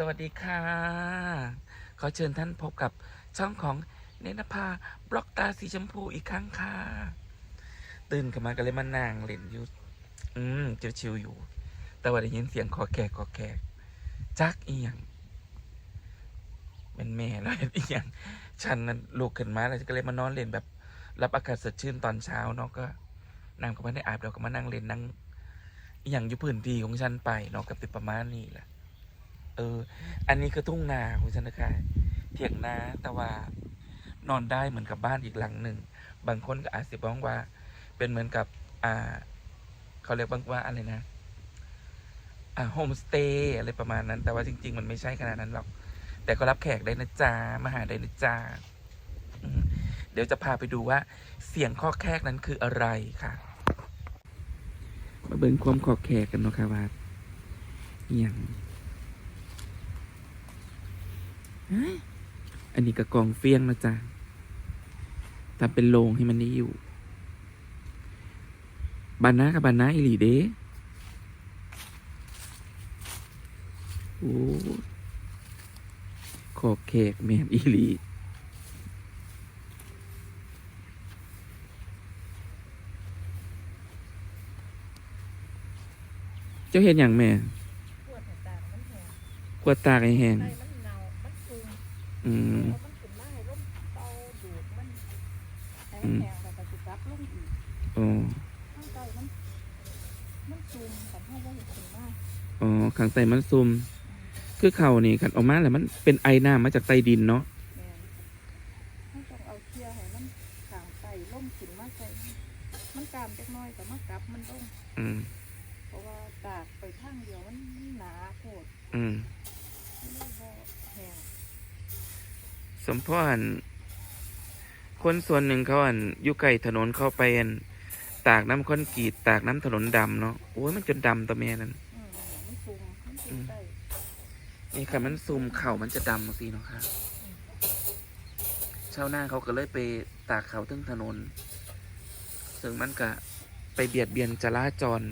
สวัสดีค่ะ ขอเชิญท่านพบกับช่องของเนนภาบล็อกตาสีชมพูอีกครั้งค่ะ ตื่นขึ้นมาก็เลยมานั่งเล่นอยู่ อืมชิวๆอยู่ แต่ว่าได้ยินเสียงคอแขกคอแขกจักเอียงเป็นแม่แล้วอียงฉันนั้นลุกขึ้นมาแล้วก็เลยมานอนเล่นแบบ รับอากาศสดชื่นตอนเช้าเนาะก็นั่งก็ไม่ได้อาบเราก็มานั่งเล่นนั่งอย่างอยู่พื้นที่ของฉันไปเนาะก็เป็นประมาณนี้แหละ เออ อันนี้คือทุ่งนาของฉันะคะเถียงนาแต่ว่านอนได้เหมือนกับบ้านอีกหลังหนึ่ง บางคนก็อาจจะบอกว่า เป็นเหมือนกับ อ่า เขาเรียกว่าอะไรนะ อ่าโฮมสเตย์อะไรประมาณนั้น แต่ว่าจริง ๆ มันไม่ใช่ขนาดนั้นหรอก แต่ก็รับแขกได้นะจ๊ะมาหาได้นะจ๊ะเดี๋ยวจะพาไปดูว่า เสียงข้อแขกนั้นคืออะไรค่ะ มาเบิ่งความขอแขกกันเนาะค่ะว่าอย่าง อันนี้ก็กองเฟียงนะจ๊ะทำเป็นโรงให้มันได้อยู่ บานนากับบานนาอิลีเด้โอ้ขอบแขกแมนอิลีเจ้าเห็นอย่างแม่ปวดต่างๆมันแห้งกวดตากให้แห้ง ไส้มันเน่ามันซุ่ม อืมเพราะมันขึ้นมาให้ร่มเตาดูดมันให้มันแห้งแล้วก็สิกลับลงอีกอ๋อข้างใต้มันมันซุ่มกับห้องว่าเห็นขึ้นมาอ๋อข้างใต้มันซุ่มคือเข่านี่กันออกมาแล้วมันเป็นไอน้ำมาจากใต้ดินเนาะแม่นมันต้องเอาเชือกให้มันขางใต้ล่มขึ้นมาใส่มันกามจักหน้อยแต่มากลับมันลงอืมเพราะว่าตากไปข้างเดียวมันหนาโคตรอืมมันเลยบ่แห้ง สมพรคนส่วนหนึ่งเขาอันอยู่ไกลถนนเข้าไปอันตากน้ำคอนกรีตตากน้ำถนนดำเนาะโอ้ยมันจนดำตัวแม่นั้นอืมมันซุ่มมันซุ่มได้นี่ค่ะมันซูมเข่ามันจะดำสิเนาะค่ะชาวนาเขาก็เลยไปตากเขาทึงถนน ซึ่งมันก็ไปเบียดเบียนจราจร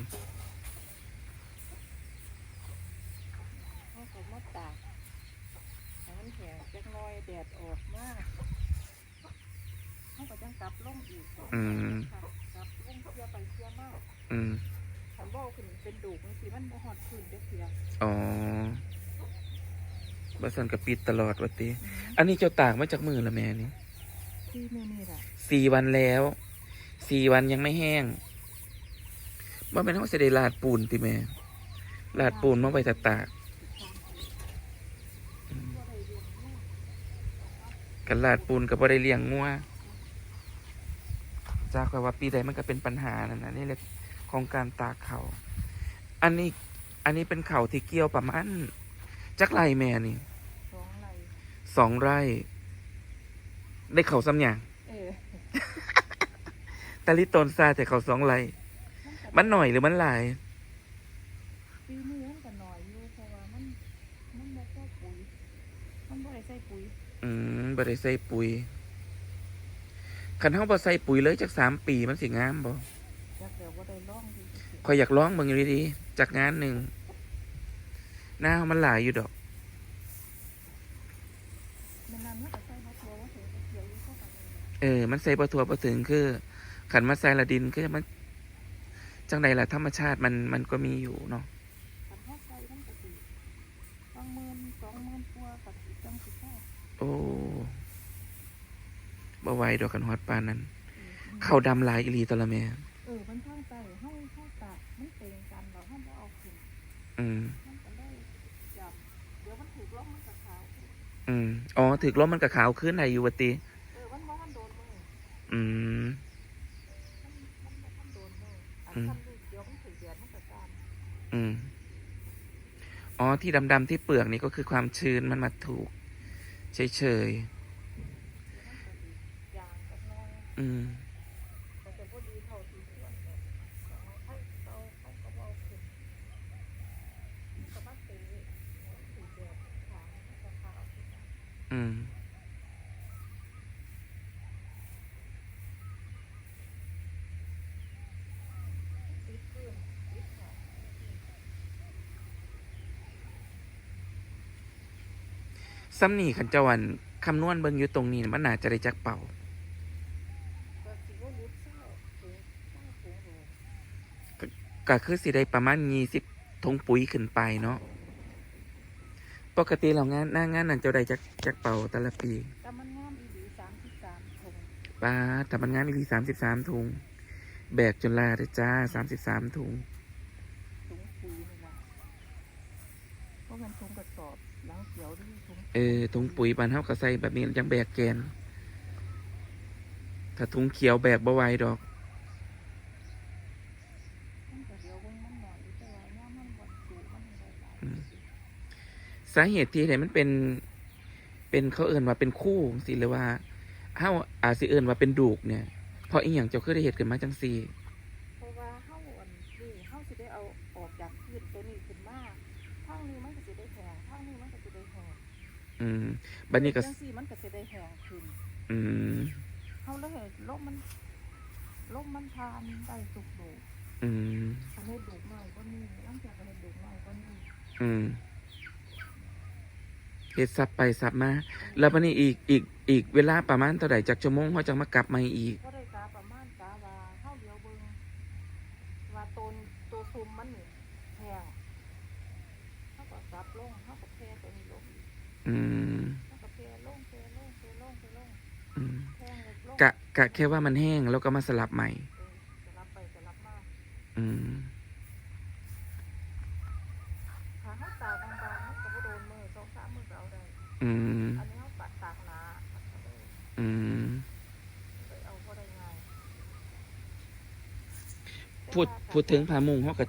เขาก็มาตากให้ มันแห้งจักหน้อยแดดออกมากเขาก็จังกลับลงอีกอืม ค่ะกลับลงเสียไปเสียมากอืมคันบ่ขึ้นเป็นดูกบางทีมันบ่ฮอดพื้นจักเสียอ๋อบัสันกับปิดตลอดวะติ อันนี้เจ้าตากมาจากมือละแม่นี่ที่แม่นี่ล่ะสี่วันแล้ว สี่วันยังไม่แห้งว่าเป็นเขาเสได็จลาดปูนติแม่ลาดปูนมาไว้ตากตาก กันลาดปูนกับบ่ได้เลี้ยงงัวจากว่าปีใดมันก็เป็นปัญหานั่นนะนี่แหละของการตากเขาอันนี้อันนี้เป็นเขาที่เกี่ยวประมาณจักไรแม่นี่สองไหลสองไร่ ได้เขาซ้ำอย่างเออตาลิตนซาแต่เขาสองไร่มันหน่อยหรือมันหลาย ปีนี้มันก็น้อยอยู่เพราะว่ามันมันบ่พอปุ๋ยมันบ่ได้ใส่ปุ๋ย อืม บ่ได้ใส่ปุ๋ยคันเฮาบ่ใส่ปุ๋ยเลยจากสามปีมันสิงามบ่จักเดี๋ยวบ่ได้ลองดูสิคอยอยากร้องเบิ่งอยู่ดีๆจากงานหนึ่งหน้าเฮามันหลายอยู่ดอกมันนั้นมันก็ใส่มาตัวว่าเสียเสียอยู่เท่ากันเลยเออ มันใส่บ่ทั่วบ่ถึงคือ ขันมาใส่ละดินคือมันจังใดล่ะธรรมชาติมันมันก็มีอยู่เนาะ คันเฮาใส่มันก็สิบางหมื่นสองหมื่นกว่าก็สิจังสิพอ โอ้บ่ไหวดอกกันฮอดปานนั้นอืมข้าวดำหลายอีหลีตวละแม่เออมันทางใต้เฮาเฮาตากมันเต็งกันเราเฮาบ่เอาขึ้นอืมมันก็ได้จับเดี๋ยวมันถูกลมมันก็ขาวอืมอ๋อถึกลมมันก็ขาวขึ้นได้อยู่ว่าติเออมันบ่ทันโดนมืออืมมันมันบ่ทันโดนมืออันอืมทำลูกเดี๋ยวมันถึงเดือนมันก็ตามอืมอ๋อที่ดำๆที่เปลือกนี่ก็คือความชื้นมันมาถูก เฉยเดี๋ยวมันก็ดียางก็น้อยๆอืม ก็จะบ่ดีเท่าที่ควรเนี่ยก็เอาให้เอาเขาก็บ่เอาขึ้นมันก็มาเตะถูกเดือนขางมันก็ขาวขึ้นมา อืม ติดพื้นติดขาง อันนี้ อันนี้ ก็ ก็ สิ สิ เป็ เป็น น แบ แบบ บ ซ้ำนี่ขันเจาวันคำนวณเบิ่งอยู่ตรงนี้น่ะมันน่าจะได้จักเป่าก็สิบ่รู้เศร้าถุงเศร้าถุงโหก็คือสิได้ประมาณยี่สิบทงปุ๋ยขึ้นไปเนาะปกติเรางานหน้างานนั่นเจ้าได้จักจักเป่าแต่ละปีแต่มันงามอีหลี33ถุงป้าแต่มันงานอีสามสิบสามถุงแบกจนลาเลยจ้าสามสิบสามถุงถุงปุ๋ยนี่ล่ะเพราะมันถุงกระสอบหลังเขียวนี่ถุง เออถุงปุ๋ยบานเฮาก็ใส่แบบนี้ยังแบกแกน ถ้าถุงเขียวแบกบ่ไหวดอกมันก็เบาย่ามมันบ่สูมันได้หลายอืมสาเหตุที่ไหนมันเป็น เป็นเขาเอิ่นว่าเป็นคู่สิหรือว่าเฮาอาจสิเอิ่นว่าเป็นดูกเนี่ยเพราะอีหยังเจ้าคือได้เหตุขึ้นมาจังซี่เพราะว่าเฮาอันนี้เฮาสิได้เอาออกจากพื้นตัวนี้ขึ้นมาทางนี้มันก็สิได้แห้งทางนี้มันก็สิได้แห้ง อืมบัดนี้ก็ จังซี่มันก็สิได้แห้งขึ้นอืม เฮาเลยให้ลมมันลมมันทานได้สุกโดกอืมอันนี้ดูกน้อยกว่านี้หลังจากให้ดูกน้อยกว่านี้อืมเฮ็ดซับไปซับมา แล้วบัดนี้อีกอีกอีกเวลาประมาณเท่าใดจากชั่วโมงเขาจะมากลับมาอีก ก็ได้กาประมาณกาว่าเฮาเดียวเบิ่งว่าตนตัวซุมมันนี่แห้งเฮาก็ซับลงเฮาก็แพ่ตัวนี้ลง อีกอืมเฮาก็แพ่ลงแพ่ลงแพ่ลงแพ่ลงอืมแพ่เล็กลงกะกะแค่ว่ามันแห้งแล้วก็มาสลับใหม่ เออจะรับไปจะรับมาอืม ถ้าเฮาตากบางๆมันก็บ่โดนมือสองสามมือก็เอาได้ อืม อันนี้เฮาปัดตากหนามันก็เลยอืมไปเอาบ่ได้ง่ายพูดพูดถึงผามุงเขาก็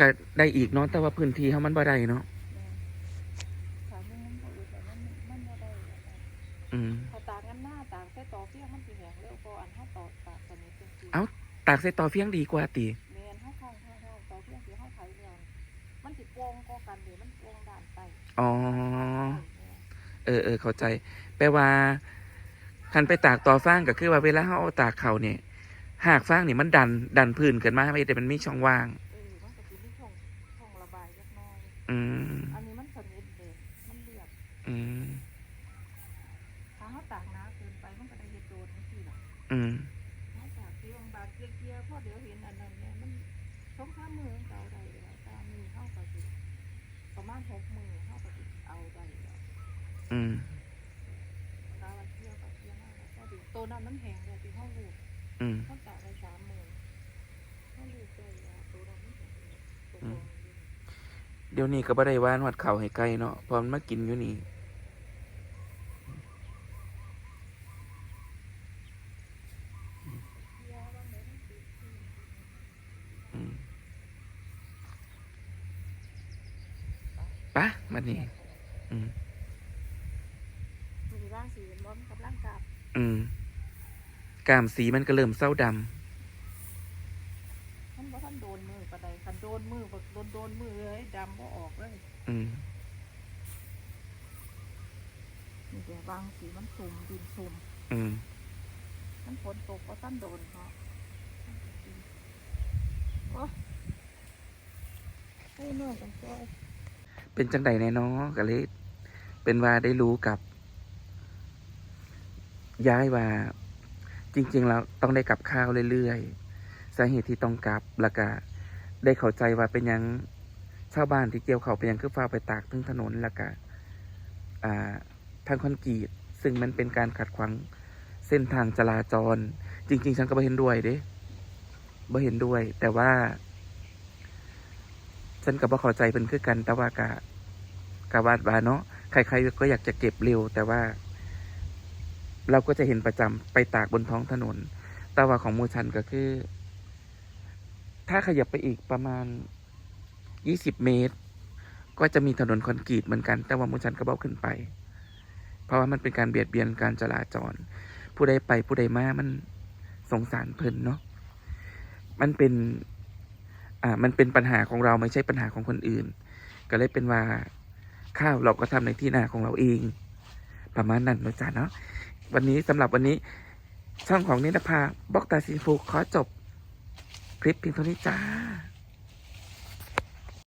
ก็ได้อีกเนาะแต่ว่าพื้นที่เขามันบ่ได้เนาะ ตากใส่ต่อเฟียงดีกว่าติแมนเฮาข้างข้างข้างตอเฟี้ยงที่เฮาไถแล้วมันสิโป่งกว่ากันเด้มันโป่งด้านใต้อ๋อ เออเออเข้าใจ แปลว่าคันไปตากต่อฟางก็คือว่าเวลาเขาเอาตากเขาเนี่ย หากฟางนี่มันดันดันพื้นขึ้นมาไม่แต่มันมีช่องว่าง เออมันก็สิมีช่องช่องระบายจักน่อยอืม อันนี้มันสนิทเด้มันเรียบอืม ถ้าเฮาตากหนาเกินไปมันก็ได้เฮ็ดโดนจังซี่ล่ะ อืม เฮาตากที่บางๆเกลี่อเดี๋ยวเห็นอันนั้นเนี่ยมันสองสามมือมันก็เอาได้แล้วตามนี้เฮาก็สิประมาณหกมือเฮาก็สิเอาได้แล้วอืมตาวันเที่ยวกับเที่ยวนั่นแหละก็ดีตัวนั้นมันแห้งเลยที่ห้องลูกอืมห้องตากไปสามหมื่นห้องลูกได้แล้วตัวนั้นไม่แห้งเลยตัวอืม เดี๋ยวนี้ก็บ่ได้ว่านวดเข่าให้ไกลเนาะเพอมันมากินอยู่นี่ เที่ยวบ้างเลยมันติดที่ อืม ปะบัดนี้อืมมีร่างสีล้มกับร่างกาบอืมกามสีมันก็เริ่มเศร้าดมันบ่ทันโดนมือปะใดคันโดนมือบ่โดนโดนมือเลยดำบ่ออกเลยำอืมนี่เดี๋ยวบางสีมันสุ่มดินสุ่มอืมมันฝนตกก็ทันโดนเนาะโอ้ให้เนื่อยกันจ้อย เป็นจังใดแน่เนอก็เลยเป็นว่าได้รู้กับ ย้ายว่าจริง ๆ แล้วต้องได้กลับข้าวเรื่อยๆสาเหตุที่ต้องกลับแล้วก็ได้เข้าใจว่าเป็นยังชาวบ้านที่เกี่ยวเขาเป็นยังคือฟ้าไปตากทึงถนนแล้วก็ทางคอนกรีตซึ่งมันเป็นการขัดขวางเส้นทางจราจร จริง ๆ ฉันก็ไม่เห็นด้วยเด้ไม่เห็นด้วย แต่ว่า ฉันก็บ่เข้าใจเป็นคือกัน แต่ว่ากะกะวาดว่าเนาะใครๆก็อยากจะเก็บเร็ว แต่ว่า เราก็จะเห็นประจำไปตากบนท้องถนน แต่ว่าของมูชันก็คือ ถ้าขยับไปอีกประมาณยี่สิบเมตร ก็จะมีถนนคอนกรีตเหมือนกัน แต่ว่ามูชันก็เบ้าขึ้นไป เพราะว่ามันเป็นการเบียดเบียนการจราจร ผู้ใดไปผู้ใดมามันสงสารเพลินเนาะมันเป็น อ่ามันเป็นปัญหาของเราไม่ใช่ปัญหาของคนอื่น ก็เลยเป็นว่าข้าวเราก็ทำในที่นาของเราเอง ประมาณนั้นนะจ้าเนาะวันนี้สำหรับวันนี้ช่องของนินภาบล็อกตาซีฟูขอจบ คลิปเพียงเท่านี้จ้า